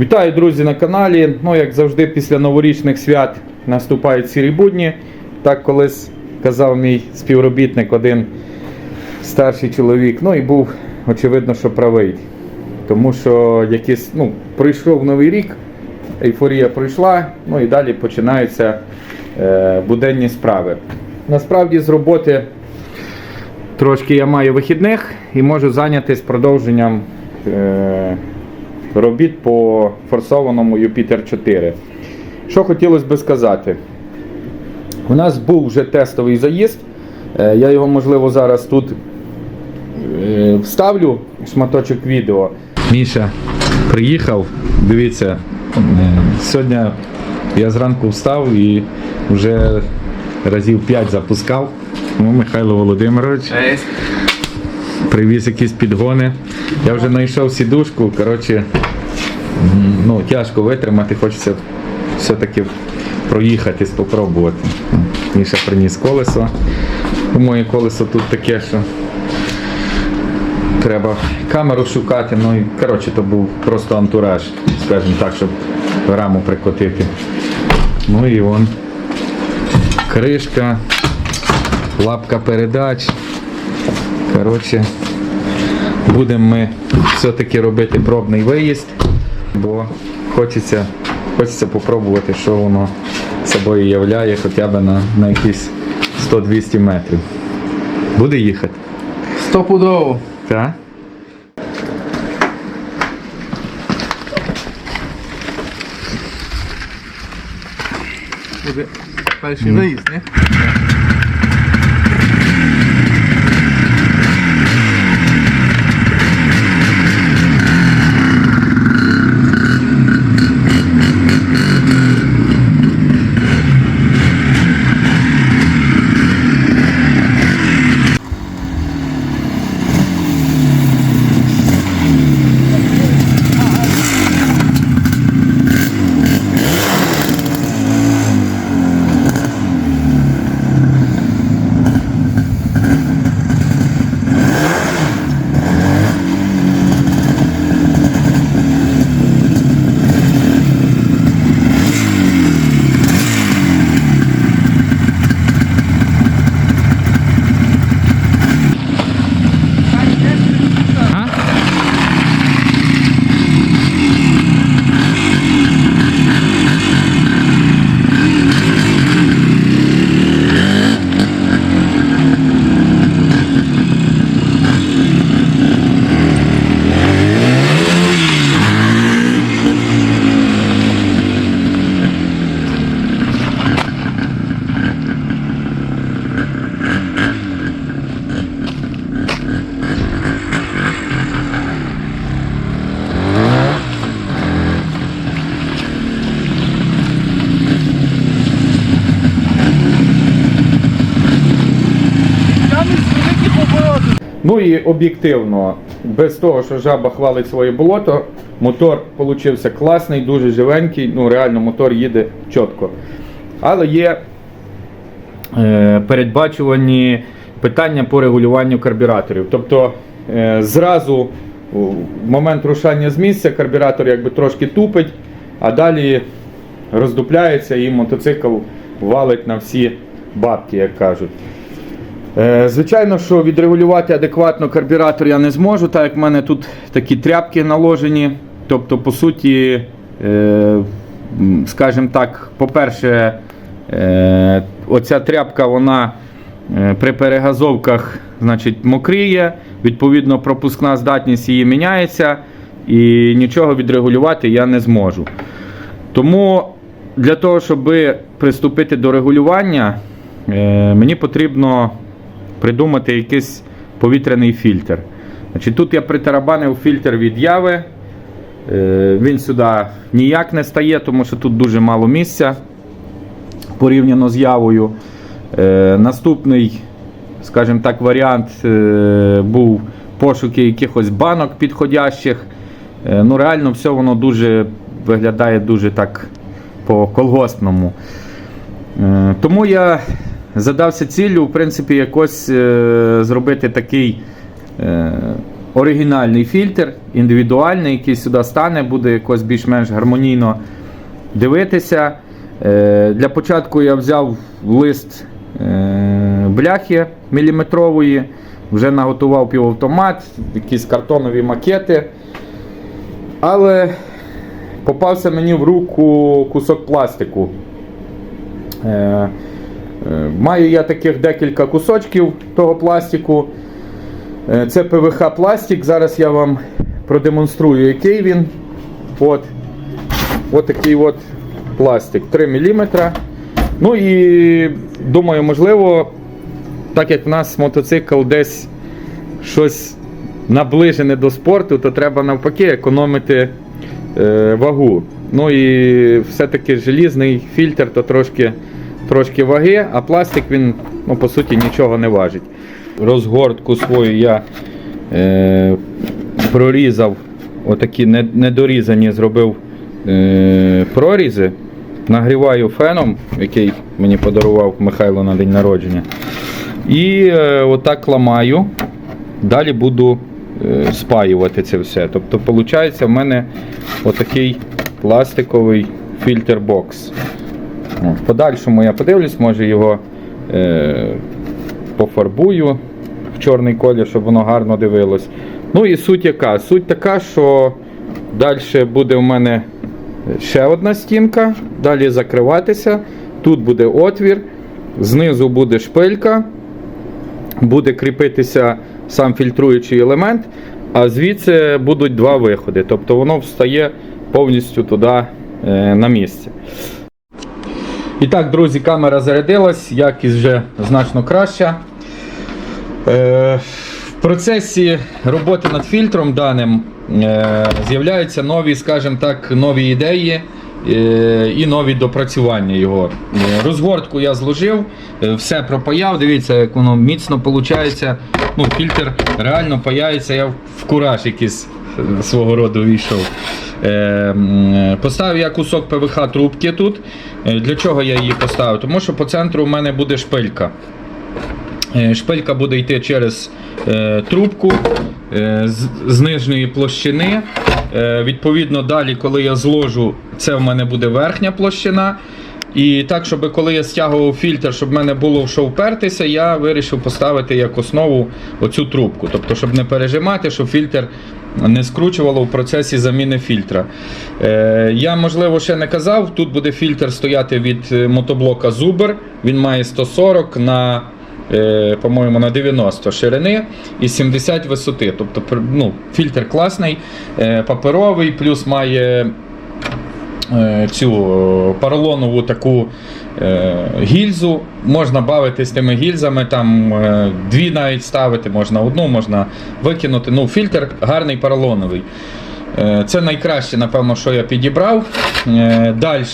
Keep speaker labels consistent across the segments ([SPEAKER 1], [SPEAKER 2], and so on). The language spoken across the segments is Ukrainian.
[SPEAKER 1] Вітаю, друзі, на каналі. Ну, як завжди, після новорічних свят наступають сірі будні. Так колись казав мій співробітник, один старший чоловік. Ну і був очевидно, що правий. Тому що якийсь, ну, прийшов новий рік, ейфорія пройшла, ну і далі починаються е, буденні справи. Насправді з роботи трошки я маю вихідних і можу зайнятися продовженням е, робіт по форсованому Юпітер 4. Що хотілося би сказати? У нас був вже тестовий заїзд. Е, Я його, можливо, зараз тут е, вставлю шматочок відео. Міша приїхав, дивіться, е, сьогодні я зранку встав і вже разів 5 запускав. Ну, Михайло Володимирович привіз якісь підгони. Я вже знайшов сідушку, коротше, ну, тяжко витримати, хочеться все-таки проїхатись, спробувати. Міша приніс колесо. Моє колесо тут таке, що треба камеру шукати. Ну і коротше, то був просто антураж, скажімо так, щоб раму прикотити. Ну і вон кришка, лапка передач. Коротше, будемо ми все-таки робити пробний виїзд, бо хочеться, хочеться попробувати, що воно собою являє хоча б на, на якісь 100-200 метрів. Буде їхати?
[SPEAKER 2] Стопудово.
[SPEAKER 1] Так?
[SPEAKER 2] Буде перший заїзд, не?
[SPEAKER 1] І об'єктивно, без того, що жаба хвалить своє болото, мотор получився класний, дуже живенький, ну реально мотор їде чітко. Але є е, передбачувані питання по регулюванню карбюраторів. Тобто е, зразу в момент рушання з місця карбюратор якби трошки тупить, а далі роздупляється і мотоцикл валить на всі бабки, як кажуть. Е, Звичайно, що відрегулювати адекватно карбюратор я не зможу, так як в мене тут такі тряпки наложені. Тобто, по суті, е, скажімо так, по-перше, е, оця тряпка вона при перегазовках значить, мокріє, відповідно, пропускна здатність її міняється, і нічого відрегулювати я не зможу. Тому для того, щоб приступити до регулювання, мені потрібно придумати якийсь повітряний фільтр. Значить, тут я притарабанив фільтр від яви. Е, Він сюди ніяк не стає, тому що тут дуже мало місця порівняно з явою. Е, Наступний, скажімо так, варіант е, був пошуки якихось банок підходящих. Ну, реально, все воно дуже виглядає дуже так по колгоспному. Тому я задався ціллю, в принципі, якось е, зробити такий е, оригінальний фільтр, індивідуальний, який сюди стане, буде якось більш-менш гармонійно дивитися. Е, Для початку я взяв лист бляхи міліметрової, вже наготував півавтомат, якісь картонові макети. Але попався мені в руку кусок пластику. Е, Маю я таких декілька кусочків того пластику. Е, Це ПВХ пластик. Зараз я вам продемонструю, який він. От. От такий от пластик 3 мм. Ну і думаю, можливо, так як в нас мотоцикл десь щось наближене до спорту, то треба навпаки економити е, вагу. Ну і все-таки желізний фільтр то трошки, трошки ваги, а пластик він ну, по суті нічого не важить. Розгортку свою я е, прорізав, отакі недорізані, зробив е, прорізи. Нагріваю феном, який мені подарував Михайло на день народження. І е, отак ламаю. Далі буду е, спаювати це все. Тобто, виходить, в мене отакий пластиковий фільтр-бокс. О, В подальшому я подивлюсь, може його е, пофарбую в чорний колір, щоб воно гарно дивилось. Ну і суть яка? Суть така, що далі буде в мене ще одна стінка, далі закриватися. Тут буде отвір, знизу буде шпилька, буде кріпитися сам фільтруючий елемент, а звідси будуть два виходи. Тобто воно встає повністю туди е, на місце. І так, друзі, камера зарядилась, якість вже значно краща. Е, в процесі роботи над фільтром даним е, з'являються нові, скажімо так, нові ідеї е, і нові допрацювання його. Е, Розгортку я зложив, е, все пропаяв. Дивіться, як воно міцно виходить. Ну, фільтр реально паяється, я в кураж якийсь свого роду війшов. Е, Поставив я кусок ПВХ трубки тут. Е, Для чого я її поставив? Тому що по центру у мене буде шпилька. Е, Шпилька буде йти через е, трубку з, нижньої площини. Відповідно, далі, коли я зложу, це в мене буде верхня площина. І так, щоб коли я стягував фільтр, щоб в мене було в що впертися, я вирішив поставити як основу оцю трубку. Тобто, щоб не пережимати, щоб фільтр не скручувало в процесі заміни фільтра. Е, я, можливо, ще не казав, тут буде фільтр стояти від е, мотоблока Zuber. Він має 140 на е, по-моєму, на 90 ширини і 70 висоти. Тобто ну, фільтр класний, е, паперовий, плюс має цю е, поролонову таку е, гільзу. Можна бавитись тими гільзами, там е, дві навіть ставити, можна одну, можна викинути. Ну, фільтр гарний поролоновий. Е, Це найкраще, напевно, що я підібрав. Далі,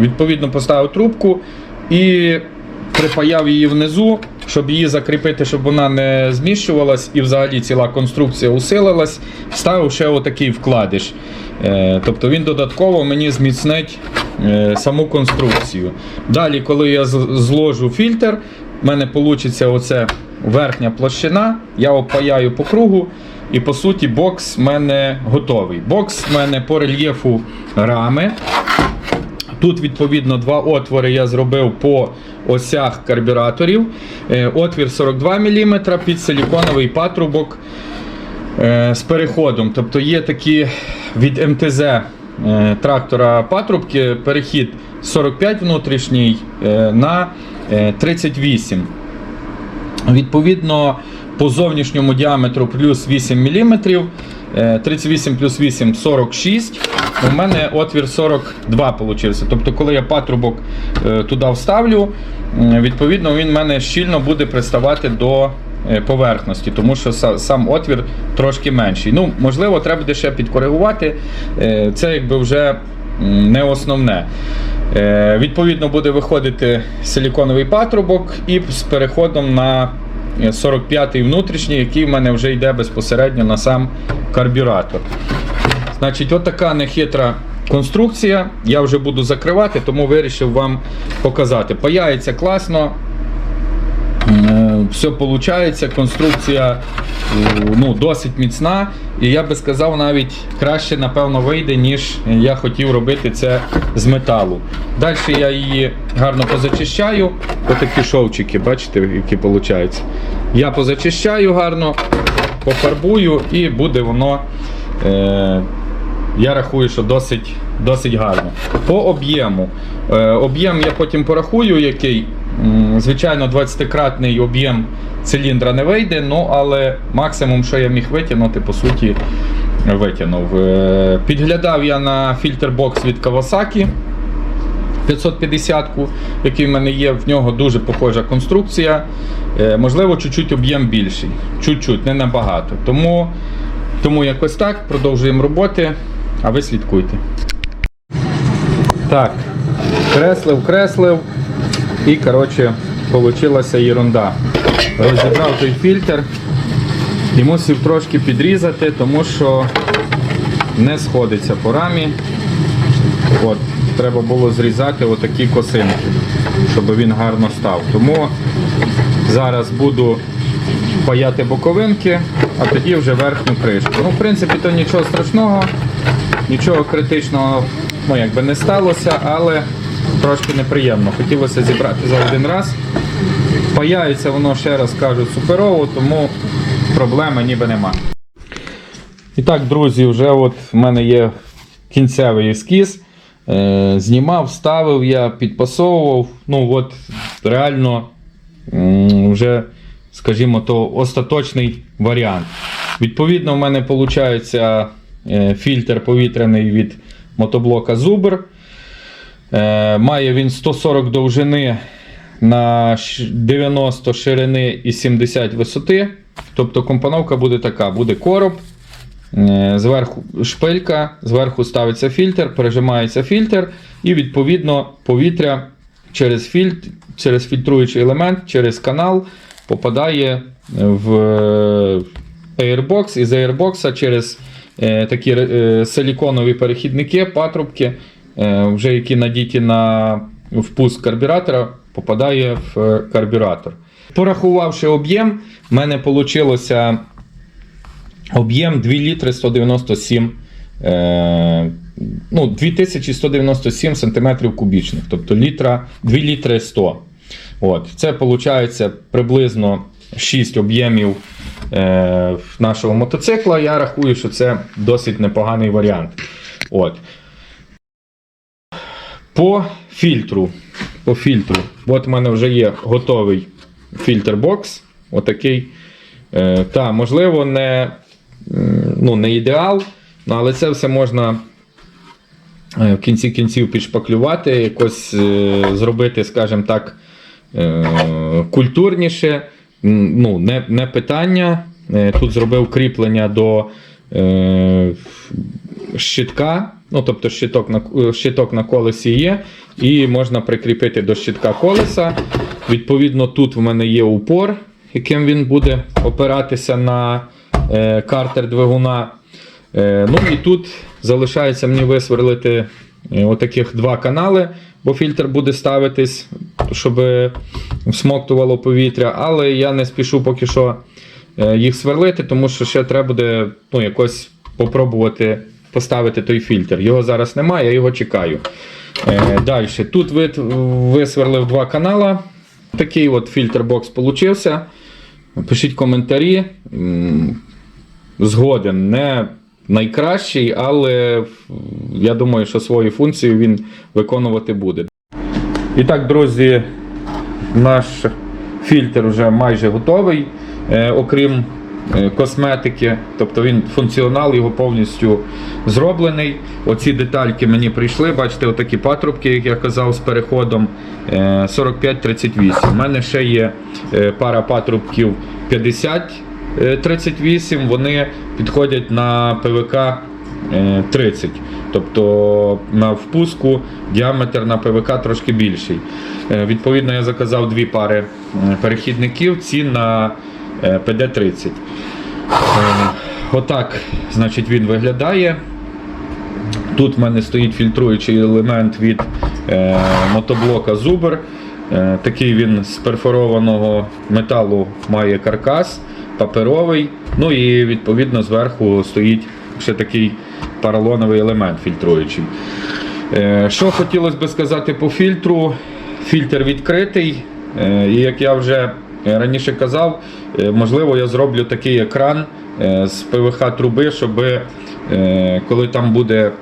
[SPEAKER 1] відповідно, поставив трубку і припаяв її внизу, щоб її закріпити, щоб вона не зміщувалась і взагалі ціла конструкція усилилась. Вставив ще отакий вкладиш. Е, Тобто він додатково мені зміцнить е, саму конструкцію. Далі, коли я зложу фільтр, в мене вийде оце верхня площина, я опаяю по кругу. І по суті бокс в мене готовий. Бокс в мене по рельєфу рами. Тут, відповідно, два отвори я зробив по осях карбюраторів. Е, Отвір 42 мм під силіконовий патрубок з переходом. Тобто є такі від МТЗ е, трактора патрубки, перехід 45 внутрішній е, на е, 38. Відповідно, по зовнішньому діаметру плюс 8 мм, 38 плюс 8 46. У мене отвір 42 получився. Тобто, коли я патрубок е, туди вставлю, відповідно він в мене щільно буде приставати до е, поверхності, тому що сам отвір трошки менший. Ну, можливо, треба буде ще підкоригувати. Е, Це якби вже не основне. Е, Відповідно, буде виходити силіконовий патрубок і з переходом на 45-й внутрішній, який в мене вже йде безпосередньо на сам карбюратор. Значить, от така нехитра конструкція. Я вже буду закривати, тому вирішив вам показати. Паяється класно. Все виходить, конструкція е, ну, досить міцна. І я би сказав, навіть краще, напевно, вийде, ніж я хотів робити це з металу. Далі я її гарно позачищаю. Отакі шовчики, бачите, які виходять. Я позачищаю гарно, пофарбую і буде воно. Е, я рахую, що досить, досить гарно. По об'єму. Е, об'єм я потім порахую, який. Звичайно, 20-кратний об'єм циліндра не вийде, ну але максимум, що я міг витягнути, по суті, витягнув. Е, Підглядав я на фільтр-бокс від Kawasaki 550-ку, який в мене є, в нього дуже похожа конструкція. Е, Можливо, чуть-чуть об'єм більший. Чуть-чуть, не набагато. Тому, тому якось так, продовжуємо роботи, а ви слідкуйте. Так, креслив, креслив. І, коротше, получилася ерунда. Розібрав той фільтр і мусив трошки підрізати, тому що не сходиться по рамі. От, треба було зрізати отакі косинки, щоб він гарно став. Тому зараз буду паяти боковинки, а тоді вже верхню кришку. Ну, в принципі, то нічого страшного, нічого критичного ну, якби не сталося, але трошки неприємно. Хотілося зібрати за один раз. Паяється воно, ще раз кажу, суперово, тому проблеми ніби нема. І так, друзі, вже от в мене є кінцевий ескіз. Е, знімав, ставив я, підпасовував. Ну, от реально вже, скажімо, то остаточний варіант. Відповідно, в мене виходить фільтр повітряний від мотоблока Zubr. Е, має він 140 довжини на 90 ширини і 70 висоти. Тобто компоновка буде така: буде короб, е, зверху шпилька, зверху ставиться фільтр, пережимається фільтр, і відповідно повітря через, фільтр, через фільтруючий елемент, через канал попадає в Airbox, із Airbox через е, такі силіконові перехідники, патрубки, вже які надіті на впуск карбюратора, попадає в е, карбюратор. Порахувавши об'єм, в мене вийшло об'єм 2 літри 197 е, ну, 2197 сантиметрів кубічних, тобто літра, 2 літри 100. От. Це виходить приблизно 6 об'ємів е, нашого мотоцикла. Я рахую, що це досить непоганий варіант. От. По фільтру. По фільтру. От в мене вже є готовий фільтр-бокс. Отакий. Е, та, можливо, не, ну, не ідеал, але це все можна е, в кінці кінців підшпаклювати, якось е, зробити, скажімо так, культурніше. Ну, не, не питання. Тут зробив кріплення до щитка. Ну, тобто щиток на, е, щиток на колесі є, і можна прикріпити до щитка колеса. Відповідно, тут в мене є упор, яким він буде опиратися на е, картер двигуна. Е, ну і тут залишається мені висверлити е, отаких два канали, бо фільтр буде ставитись, щоб всмоктувало повітря. Але я не спішу поки що е, їх сверлити, тому що ще треба буде ну, якось попробувати поставити той фільтр. Його зараз немає, я його чекаю. Е, Далі. Тут вит- висверлив два канала. Такий от фільтр-бокс получився. Пишіть коментарі. Згоден, не найкращий, але я думаю, що свою функцію він виконувати буде. І так, друзі, наш фільтр вже майже готовий, е, окрім косметики. Тобто він функціонал його повністю зроблений. Оці детальки мені прийшли. Бачите, отакі патрубки, як я казав, з переходом е, 45-38. У мене ще є е, пара патрубків 50. е, 38, вони підходять на ПВК е, 30. Тобто на впуску діаметр на ПВК трошки більший. Е, Відповідно, я заказав дві пари е, перехідників, ці на е, PD30. Е, Отак, значить, він виглядає. Тут в мене стоїть фільтруючий елемент від е, мотоблока Zubr. Е, Такий він з перфорованого металу має каркас, паперовий. Ну і відповідно зверху стоїть ще такий поролоновий елемент фільтруючий. Що хотілося би сказати по фільтру? Фільтр відкритий. І як я вже раніше казав, е, можливо, я зроблю такий екран е, з ПВХ труби, щоб е, коли там буде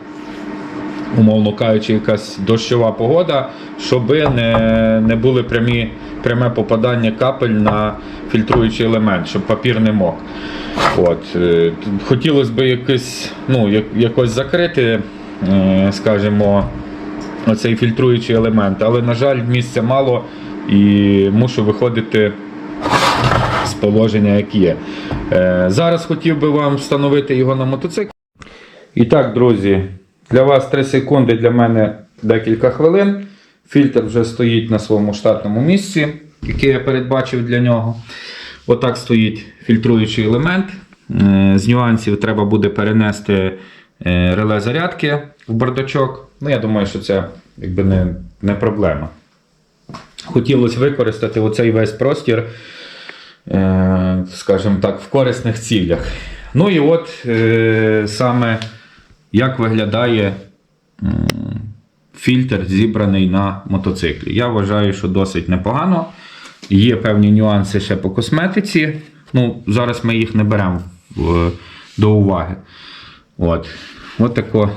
[SPEAKER 1] умовно кажучи, якась дощова погода, щоб не, не були прямі, пряме попадання капель на фільтруючий елемент, щоб папір не мок. От, хотілося б якось, ну, як- якось закрити, скажімо, оцей фільтруючий елемент, але, на жаль, місця мало і мушу виходити положення, як є. Е, Зараз хотів би вам встановити його на мотоцикл. І так, друзі, для вас 3 секунди, для мене декілька хвилин. Фільтр вже стоїть на своєму штатному місці, який я передбачив для нього. Отак стоїть фільтруючий елемент. Е, З нюансів треба буде перенести е, реле зарядки в бардачок. Ну, я думаю, що це якби не, не проблема. Хотілося використати оцей весь простір, скажімо так, в корисних цілях. Ну і от е, саме як виглядає фільтр, зібраний на мотоциклі. Я вважаю, що досить непогано. Є певні нюанси ще по косметиці. Ну, зараз ми їх не беремо до уваги. От. От тако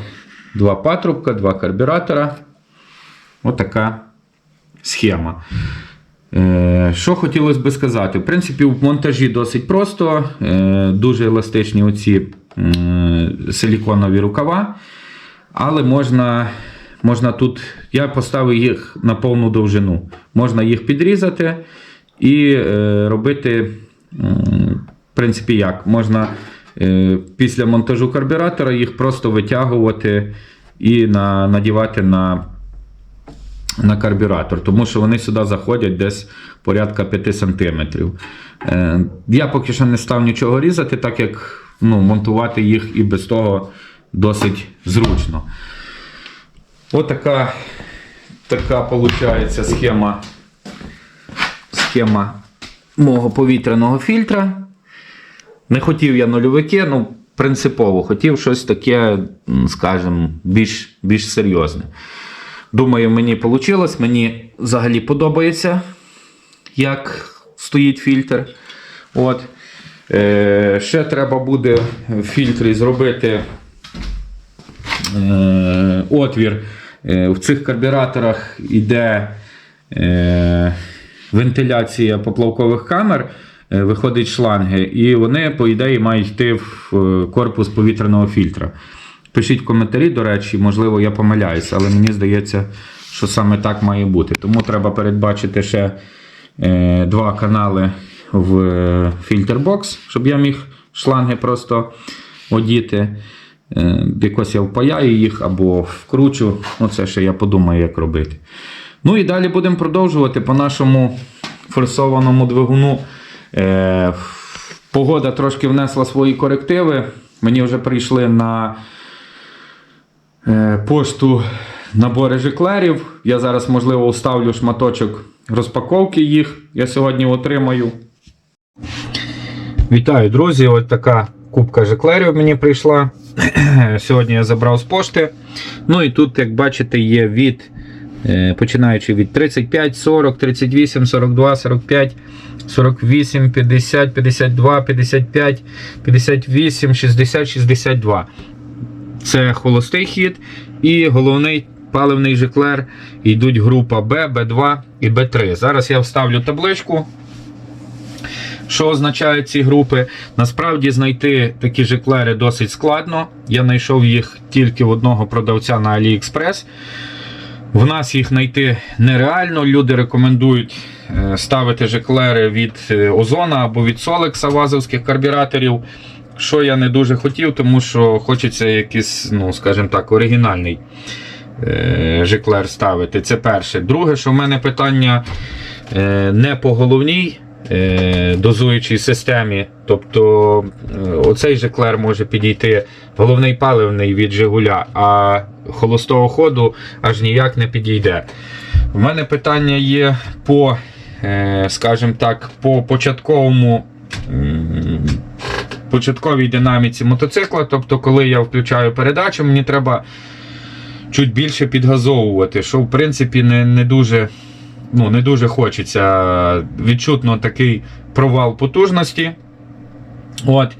[SPEAKER 1] два патрубка, два карбюратора. От така схема. Е, Що хотілося би сказати? В принципі, в монтажі досить просто, е, дуже еластичні оці силіконові рукава. Але можна, можна тут, я поставив їх на повну довжину. Можна їх підрізати і е, робити, в принципі, як? Можна після монтажу карбюратора їх просто витягувати і на, надівати на на карбюратор, тому що вони сюди заходять десь порядка 5 см. Е, я поки що не став нічого різати, так як ну, монтувати їх і без того досить зручно. Отака така виходить схема, схема мого повітряного фільтра. Не хотів я нульовики, ну, принципово, хотів щось таке, скажімо, більш, більш серйозне. Думаю, мені вийшло. Мені взагалі подобається, як стоїть фільтр. От. Е, ще треба буде в фільтрі зробити е, отвір. Е, в цих карбюраторах йде е, вентиляція поплавкових камер, е, виходить шланги, і вони, по ідеї, мають йти в е, корпус повітряного фільтра. Пишіть коментарі, до речі, можливо, я помиляюся, але мені здається, що саме так має бути. Тому треба передбачити ще е, два канали в е, фільтрбокс, щоб я міг шланги просто одіти. Е, якось я впаяю їх або вкручу. Ну, це ще я подумаю, як робити. Ну і далі будемо продовжувати по нашому форсованому двигуну. Е, погода трошки внесла свої корективи. Мені вже прийшли на е, пошту набори жиклерів. Я зараз, можливо, вставлю шматочок розпаковки їх. Я сьогодні отримаю. Вітаю, друзі! Ось така кубка жиклерів мені прийшла. Сьогодні я забрав з пошти. Ну і тут, як бачите, є від. е, Починаючи від 35, 40, 38, 42, 45, 48, 50, 52, 55, 58, 60, 62. Це холостий хід і головний паливний жиклер. Йдуть група Б, Б2 і Б3. Зараз я вставлю табличку. Що означають ці групи? Насправді знайти такі жиклери досить складно. Я знайшов їх тільки в одного продавця на AliExpress. В нас їх знайти нереально. Люди рекомендують е, ставити жиклери від е, Озона або від Солекса вазовських карбюраторів. Що я не дуже хотів, тому що хочеться якийсь, ну, скажімо так, оригінальний е, жиклер ставити. Це перше. Друге, що в мене питання е, не по головній е, дозуючій системі. Тобто е, оцей жиклер може підійти головний паливний від Жигуля, а холостого ходу аж ніяк не підійде. В мене питання є по, е, скажімо так, по початковому. м, Початковій динаміці мотоцикла, тобто, коли я включаю передачу, мені треба чуть більше підгазовувати, що в принципі не, не дуже ну, не дуже хочеться. Відчутно такий провал потужності. От.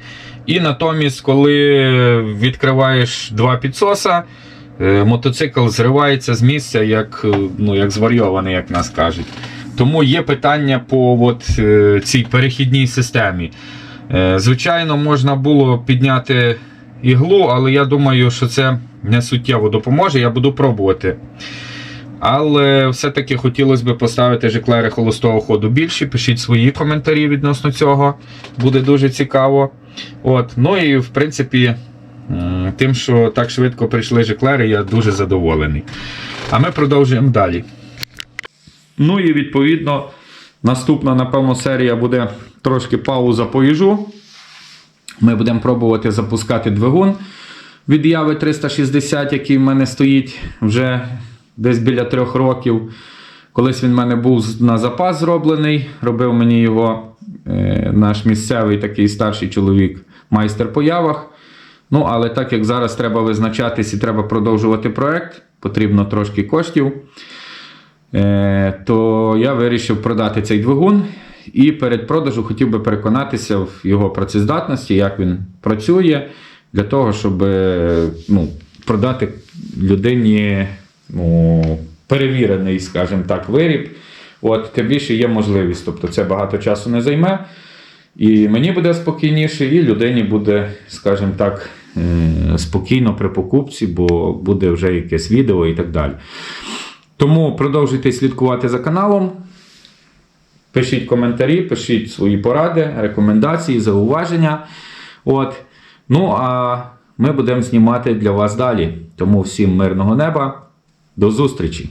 [SPEAKER 1] І натомість, коли відкриваєш два підсоса, е, мотоцикл зривається з місця, як, е, ну, як зварйований, як нас кажуть. Тому є питання по от, е, цій перехідній системі. Е, Звичайно, можна було підняти іглу, але я думаю, що це не суттєво допоможе. Я буду пробувати. Але все-таки хотілося б поставити жиклери холостого ходу більші. Пишіть свої коментарі відносно цього. Буде дуже цікаво. От. Ну і в принципі, тим, що так швидко прийшли жиклери, я дуже задоволений. А ми продовжуємо далі. Ну і відповідно, наступна, напевно, серія буде трошки пауза по їжу. Ми будемо пробувати запускати двигун від Яви 360, який в мене стоїть вже десь біля трьох років. Колись він в мене був на запас зроблений, робив мені його е, наш місцевий такий старший чоловік, майстер по явах. Ну, але так як зараз треба визначатись і треба продовжувати проект, потрібно трошки коштів, е, то я вирішив продати цей двигун. І перед продажу хотів би переконатися в його працездатності, як він працює, для того, щоб е, ну, продати людині ну, перевірений, скажімо так, виріб. От, тим більше є можливість. Тобто це багато часу не займе. І мені буде спокійніше, і людині буде, скажімо так, е, спокійно при покупці, бо буде вже якесь відео і так далі. Тому продовжуйте слідкувати за каналом. Пишіть коментарі, пишіть свої поради, рекомендації, зауваження. От. Ну, а ми будемо знімати для вас далі. Тому всім мирного неба. До зустрічі!